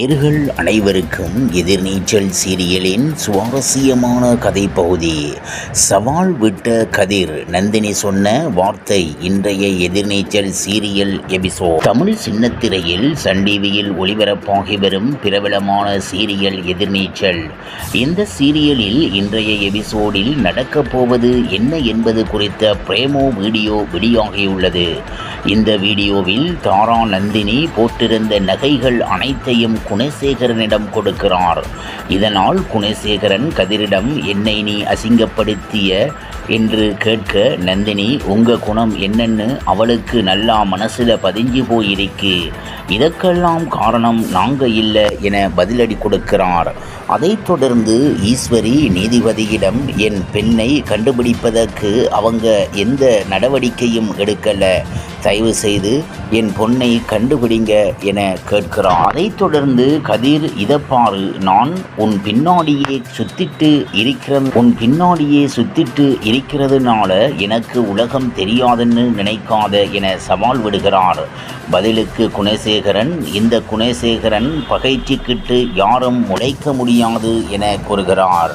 நேர்கள் அனைவருக்கும் எதிர்நீச்சல் சீரியலின் சுவாரஸ்யமான கதை பகுதி சவால் விட்ட கதிர் நந்தினி சொன்ன வார்த்தை இன்றைய எதிர்நீச்சல் சீரியல் எபிசோட். தமிழ் சின்னத்திரையில் சன் டிவியில் ஒளிபரப்பாகி வரும் பிரபலமான சீரியல் எதிர்நீச்சல். இந்த சீரியலில் இன்றைய எபிசோடில் நடக்கப் போவது என்ன என்பது குறித்த பிரேமோ வீடியோ வெளியாகியுள்ளது. இந்த வீடியோவில் தாரா நந்தினி போட்டிருந்த நகைகள் அனைத்தையும் குணசேகரனிடம் கொடுக்கிறார். இதனால் குணசேகரன் கதிரிடம் என்னை நீ அசிங்கப்படுத்திய? என்று கேட்க நந்தினி உங்க குணம் என்னன்னு அவளுக்கு நல்லா மனசுல பதிஞ்சு போயிருக்கு. இதற்கெல்லாம் காரணம் நாங்க இல்லை என பதிலடி கொடுக்கிறார். அதைத் தொடர்ந்து ஈஸ்வரி நீதிபதியிடம் என் பெண்ணை கண்டுபிடிப்பதற்கு அவங்க எந்த நடவடிக்கையும் எடுக்கலை. தயவு செய்து என் பொண்ணை கண்டுபிடிங்க என கேட்கிறான் அதைத் தொடர்ந்து கதிர் இதப்பாரு நான் உன் பின்னாடியே சுத்திட்டு இருக்கிறது உன் பின்னாடியே சுத்திட்டு இருக்கிறதுனால எனக்கு உலகம் தெரியாதுன்னு நினைக்காத என சவால் விடுகிறார். பதிலுக்கு குணசேகரன் இந்த குணசேகரன் பகைச்சிக்கிட்டு யாரும் உழைக்க முடியாது என கூறுகிறார்.